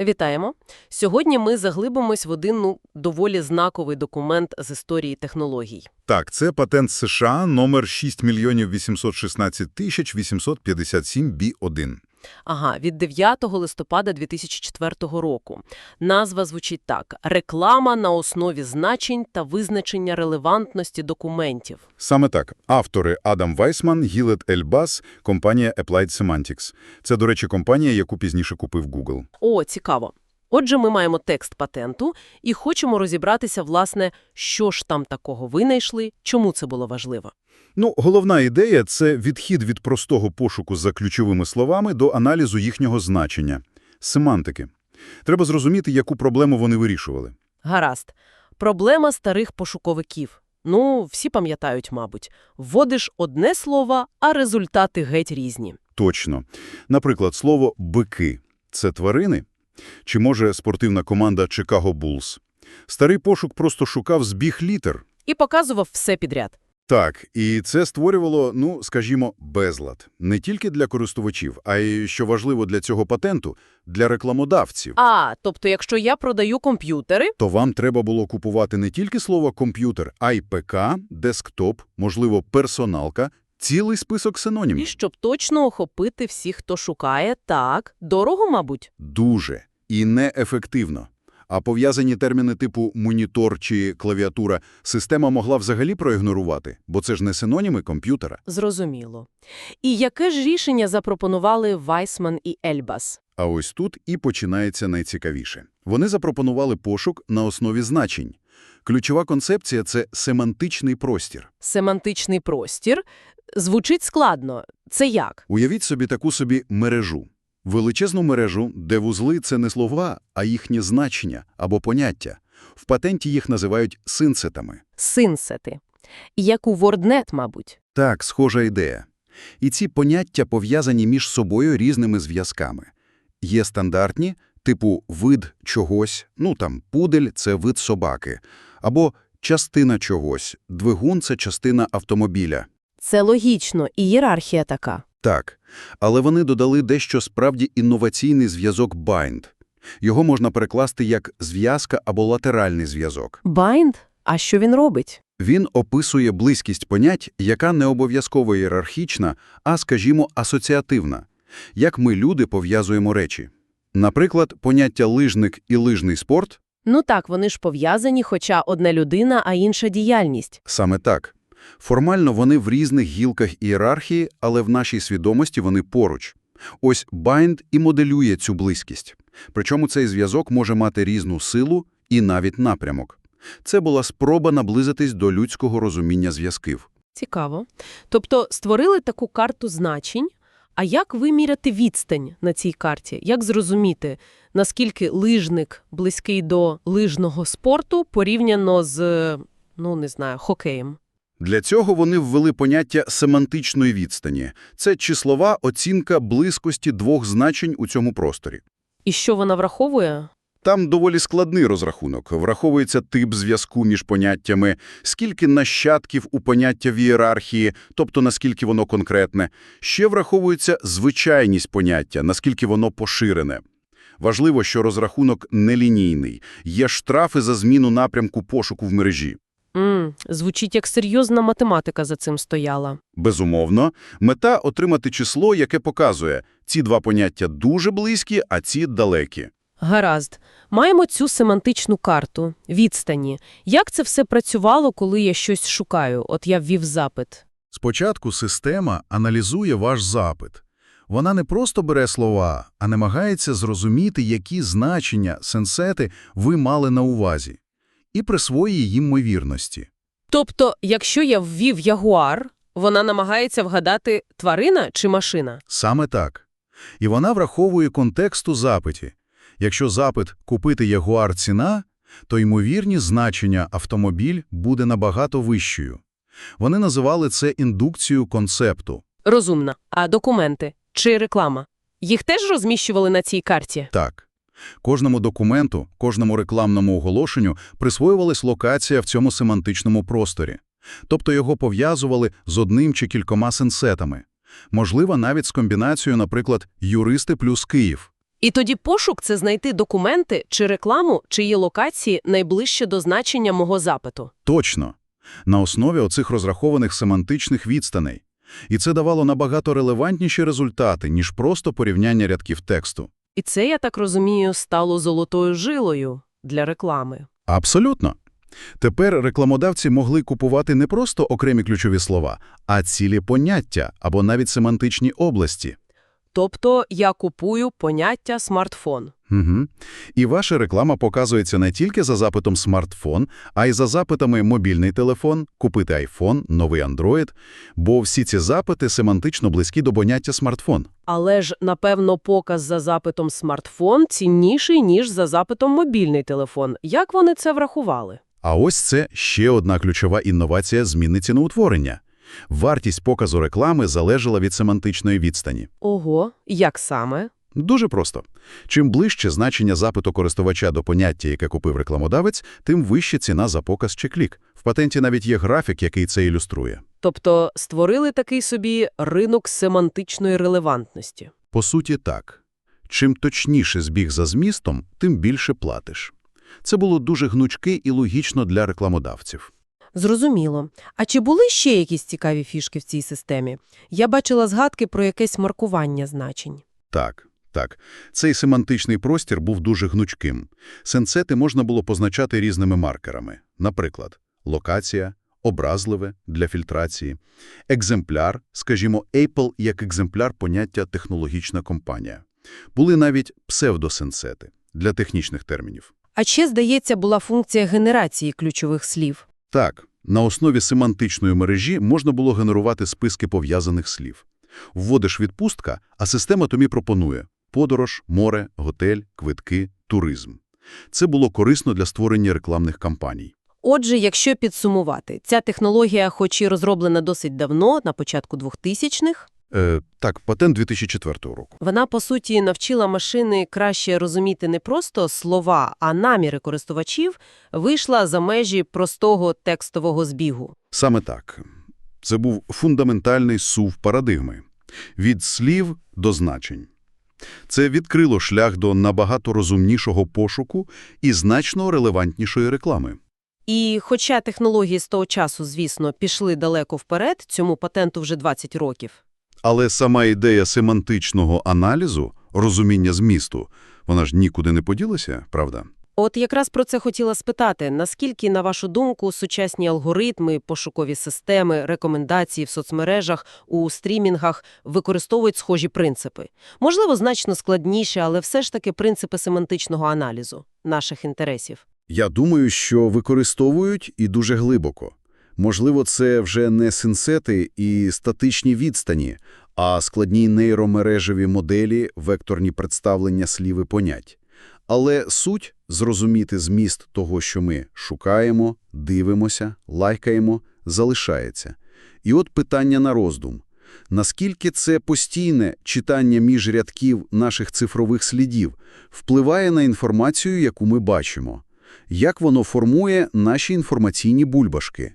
Вітаємо! Сьогодні ми заглибимось в один ну, доволі знаковий документ з історії технологій. Так, це патент США номер 6 мільйонів 816 тисяч 857 B1. Ага, від 9 листопада 2004 року. Назва звучить так – «Реклама на основі значень та визначення релевантності документів». Саме так. Автори Адам Вайсман, Гілет Ельбас, компанія Applied Semantics. Це, до речі, компанія, яку пізніше купив Google. О, цікаво. Отже, ми маємо текст патенту і хочемо розібратися, власне, що ж там такого винайшли, чому це було важливо. Ну, головна ідея – це відхід від простого пошуку за ключовими словами до аналізу їхнього значення – семантики. Треба зрозуміти, яку проблему вони вирішували. Гаразд. Проблема старих пошуковиків. Ну, всі пам'ятають, мабуть. Вводиш одне слово, а результати геть різні. Точно. Наприклад, слово «бики» – це тварини? Чи, може, спортивна команда Chicago Bulls? Старий пошук просто шукав збіг літер. І показував все підряд. Так, і це створювало, ну, скажімо, безлад. Не тільки для користувачів, а й, що важливо для цього патенту, для рекламодавців. А, тобто, якщо я продаю комп'ютери, То вам треба було купувати не тільки слово «комп'ютер», а й ПК, десктоп, можливо, персоналка, цілий список і синонімів. щоб точно охопити всіх, хто шукає, так, дорого, мабуть. Дуже. І неефективно. А пов'язані терміни типу «монітор» чи «клавіатура» система могла взагалі проігнорувати, бо це ж не синоніми комп'ютера. Зрозуміло. І яке ж рішення запропонували Вайсман і Ельбас? А ось тут і починається найцікавіше. Вони запропонували пошук на основі значень. Ключова концепція – це семантичний простір. Семантичний простір. Звучить складно. Це як? Уявіть собі таку собі мережу. Величезну мережу, де вузли – це не слова, а їхнє значення або поняття. В патенті їх називають синсетами. Синсети. Як у WordNet, мабуть. Так, схожа ідея. І ці поняття пов'язані між собою різними зв'язками. Є стандартні, типу вид чогось, ну там пудель – це вид собаки, або частина чогось, двигун – це частина автомобіля. Це логічно, і ієрархія така. Так, але вони додали дещо справді інноваційний зв'язок bind. Його можна перекласти як зв'язка або латеральний зв'язок. Bind? А що він робить? Він описує близькість понять, яка не обов'язково ієрархічна, а, скажімо, асоціативна. Як ми, люди, пов'язуємо речі. Наприклад, поняття лижник і лижний спорт Ну так, вони ж пов'язані, хоча одна людина, а інша діяльність. – саме так. Формально вони в різних гілках ієрархії, але в нашій свідомості вони поруч. Ось bind і моделює цю близькість. Причому цей зв'язок може мати різну силу і навіть напрямок. Це була спроба наблизитись до людського розуміння зв'язків. Цікаво. Тобто створили таку карту значень. А як виміряти відстань на цій карті? Як зрозуміти, наскільки лижник близький до лижного спорту порівняно з, ну не знаю, хокеєм? Для цього вони ввели поняття семантичної відстані. Це числова оцінка близькості двох значень у цьому просторі. І що вона враховує? Там доволі складний розрахунок. Враховується тип зв'язку між поняттями, скільки нащадків у поняття в ієрархії, тобто наскільки воно конкретне. Ще враховується звичайність поняття, наскільки воно поширене. Важливо, що розрахунок нелінійний. Є штрафи за зміну напрямку пошуку в мережі. М, звучить як серйозна математика за цим стояла. Безумовно, мета – отримати число, яке показує, ці два поняття дуже близькі, а ці далекі. Гаразд. Маємо цю семантичну карту, відстані. Як це все працювало, коли я щось шукаю? От я ввів запит. Спочатку система аналізує ваш запит. Вона не просто бере слова, а намагається зрозуміти, які значення, сенсети ви мали на увазі, і присвоює їм ймовірності. Тобто, якщо я ввів ягуар, вона намагається вгадати тварина чи машина? Саме так. І вона враховує контекст у запиті. Якщо запит «купити Ягуар ціна», то ймовірні значення «автомобіль» буде набагато вищою. Вони називали це індукцією концепту. Розумна. А документи? Чи реклама? Їх теж розміщували на цій карті? Так. Кожному документу, кожному рекламному оголошенню присвоювалась локація в цьому семантичному просторі. Тобто його пов'язували з одним чи кількома сенсетами. Можливо, навіть з комбінацією, наприклад, «юристи плюс Київ». І тоді пошук – це знайти документи чи рекламу, чиї локації найближче до значення мого запиту. Точно. На основі оцих розрахованих семантичних відстаней. І це давало набагато релевантніші результати, ніж просто порівняння рядків тексту. І це, я так розумію, стало золотою жилою для реклами. Абсолютно. Тепер рекламодавці могли купувати не просто окремі ключові слова, а цілі поняття або навіть семантичні області. Тобто я купую поняття «смартфон». Угу. І ваша реклама показується не тільки за запитом смартфон, а й за запитами мобільний телефон, купити айфон, новий Android, бо всі ці запити семантично близькі до поняття смартфон. Але ж, напевно, показ за запитом «смартфон» цінніший, ніж за запитом «мобільний телефон». Як вони це врахували? А ось це ще одна ключова інновація зміни ціноутворення. Вартість показу реклами залежала від семантичної відстані. Ого, як саме? Дуже просто. Чим ближче значення запиту користувача до поняття, яке купив рекламодавець, тим вища ціна за показ чи клік. В патенті навіть є графік, який це ілюструє. Тобто створили такий собі ринок семантичної релевантності. По суті, так. Чим точніше збіг за змістом, тим більше платиш. Це було дуже гнучки і логічно для рекламодавців. Зрозуміло. А чи були ще якісь цікаві фішки в цій системі? Я бачила згадки про якесь маркування значень. Так, так. Цей семантичний простір був дуже гнучким. Сенсети можна було позначати різними маркерами. Наприклад, локація, образливе для фільтрації, екземпляр, скажімо, Apple як екземпляр поняття технологічна компанія. Були навіть псевдосенсети для технічних термінів. А ще, здається, була функція генерації ключових слів. Так, на основі семантичної мережі можна було генерувати списки пов'язаних слів. Вводиш відпустка, а система тобі пропонує подорож, море, готель, квитки, туризм. Це було корисно для створення рекламних кампаній. Отже, якщо підсумувати, ця технологія, хоч і розроблена досить давно, на початку 2000-х, Е, так, патент 2004 року. вона, по суті, навчила машини краще розуміти не просто слова, а наміри користувачів, вийшла за межі простого текстового збігу. Саме так. Це був фундаментальний сув парадигми. Від слів до значень. Це відкрило шлях до набагато розумнішого пошуку і значно релевантнішої реклами. І хоча технології з того часу, звісно, пішли далеко вперед, цьому патенту вже 20 років. Але сама ідея семантичного аналізу, розуміння змісту, вона ж нікуди не поділася, правда? От якраз про це хотіла спитати. Наскільки, на вашу думку, сучасні алгоритми, пошукові системи, рекомендації в соцмережах, у стрімінгах використовують схожі принципи? Можливо, значно складніші, але все ж таки принципи семантичного аналізу наших інтересів. Я думаю, що використовують і дуже глибоко. Можливо, це вже не синсети і статичні відстані, а складні нейромережеві моделі, векторні представлення слів і понять. Але суть – зрозуміти зміст того, що ми шукаємо, дивимося, лайкаємо, залишається. І от питання на роздум. Наскільки це постійне читання між рядків наших цифрових слідів впливає на інформацію, яку ми бачимо? Як воно формує наші інформаційні бульбашки?